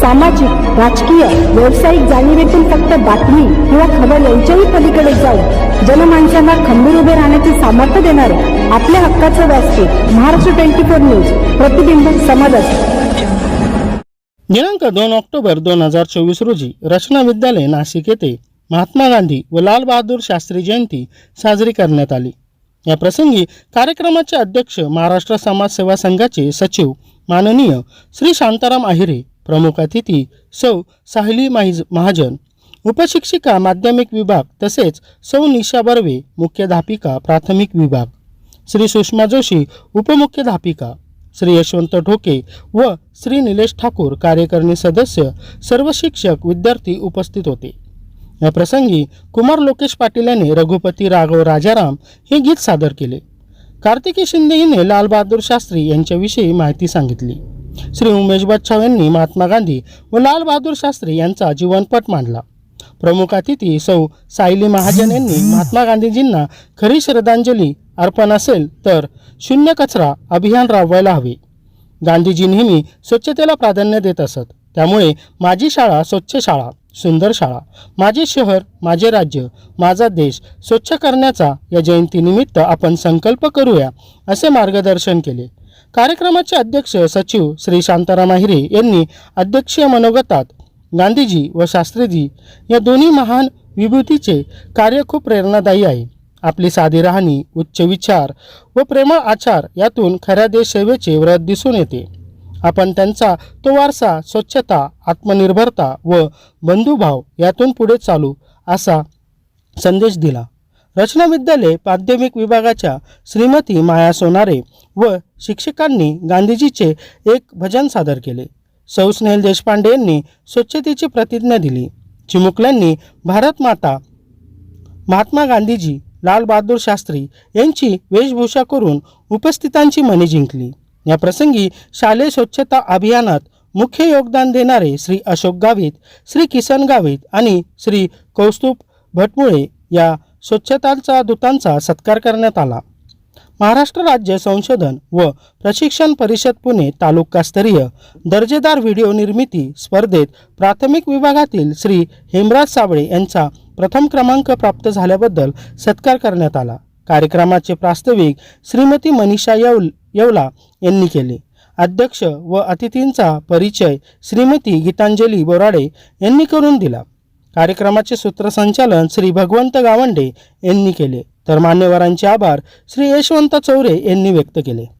सामाजिक राजकीय व्यावसायिक जाणीवेतून फक्त बातमी किंवा खबर यांच्याही पलीकडे जाऊन जनमानसांना खंबीर उभे राहण्याचे सामर्थ्य देणारे आपल्या हक्काचं व्यासपीठ महाराष्ट्र ट्वेंटी फोर न्यूज प्रतिबिंब समाजात दिनांक दोन ऑक्टोबर दोन हजार चोवीस रोजी रचना विद्यालय नाशिक येथे महात्मा गांधी व लालबहादूर शास्त्री जयंती साजरी करण्यात आली. या प्रसंगी कार्यक्रमाचे अध्यक्ष महाराष्ट्र समाज सेवा संघाचे सचिव माननीय श्री शांताराम आहिरे प्रमुख अतिथी सौ साहिली माहिज महाजन उपशिक्षिका माध्यमिक विभाग तसेच सौ निशा बर्वे मुख्याध्यापिका प्राथमिक विभाग. श्री सुषमा जोशी उपमुख्याध्यापिका श्री यशवंत ढोके व श्री निलेश ठाकूर कार्यकारिणी सदस्य सर्व शिक्षक विद्यार्थी उपस्थित होते. या प्रसंगी कुमार लोकेश पाटील यांनी रघुपती राघव राजाराम हे गीत सादर केले. कार्तिकी शिंदे हिने लालबहादूर शास्त्री यांच्याविषयी माहिती सांगितली. श्री उमेश बच्छाव यांनी महात्मा गांधी व लालबहादूर शास्त्री यांचा जीवनपट मांडला. प्रमुख अतिथी सौ सायली महाजन यांनी महात्मा गांधीजींना खरी श्रद्धांजली अर्पण असेल तर शून्य कचरा अभियान राबवायला हवे. गांधीजी नेहमी स्वच्छतेला प्राधान्य देत असत. त्यामुळे माझी शाळा स्वच्छ शाळा सुंदर शाळा माझे शहर माझे राज्य माझा देश स्वच्छ करण्याचा या जयंतीनिमित्त आपण संकल्प करूया असे मार्गदर्शन केले. कार्यक्रमाचे अध्यक्ष सचिव श्री शांताराम आहिरे यांनी अध्यक्षीय मनोगतात गांधीजी व शास्त्रीजी या दोन्ही महान विभूतीचे कार्य खूप प्रेरणादायी आहे. आपली साधी राहणी उच्च विचार व प्रेमळ आचार यातून खऱ्या देशसेवेचे व्रत दिसून येते. आपण त्यांचा तो वारसा स्वच्छता आत्मनिर्भरता व बंधुभाव यातून पुढे चालू असा संदेश दिला. रचना विद्यालय माध्यमिक विभागाच्या श्रीमती माया सोनारे व शिक्षकांनी गांधीजीचे एक भजन सादर केले. सौ. स्नेहल देशपांडे यांनी स्वच्छतेची प्रतिज्ञा दिली. चिमुकल्यांनी भारत माता महात्मा गांधीजी लालबहादूर शास्त्री यांची वेशभूषा करून उपस्थितांची मने जिंकली. या प्रसंगी शालेय स्वच्छता अभियानात मुख्य योगदान देणारे श्री अशोक गावित श्री किसन गावित आणि श्री कौस्तुभ भटमुळे या स्वच्छतांचा दूतांचा सत्कार करण्यात आला. महाराष्ट्र राज्य संशोधन व प्रशिक्षण परिषद पुणे तालुकास्तरीय दर्जेदार व्हिडिओ निर्मिती स्पर्धेत प्राथमिक विभागातील श्री हेमराज साबळे यांचा प्रथम क्रमांक प्राप्त झाल्याबद्दल सत्कार करण्यात आला. कार्यक्रमाचे प्रास्ताविक श्रीमती मनीषा येवल येवला यांनी केले. अध्यक्ष व अतिथींचा परिचय श्रीमती गीतांजली बोराडे यांनी करून दिला. कार्यक्रमाचे सूत्रसंचालन श्री भगवंत गावंडे यांनी केले. तर मान्यवरांचे आभार श्री यशवंत चौरे यांनी व्यक्त केले.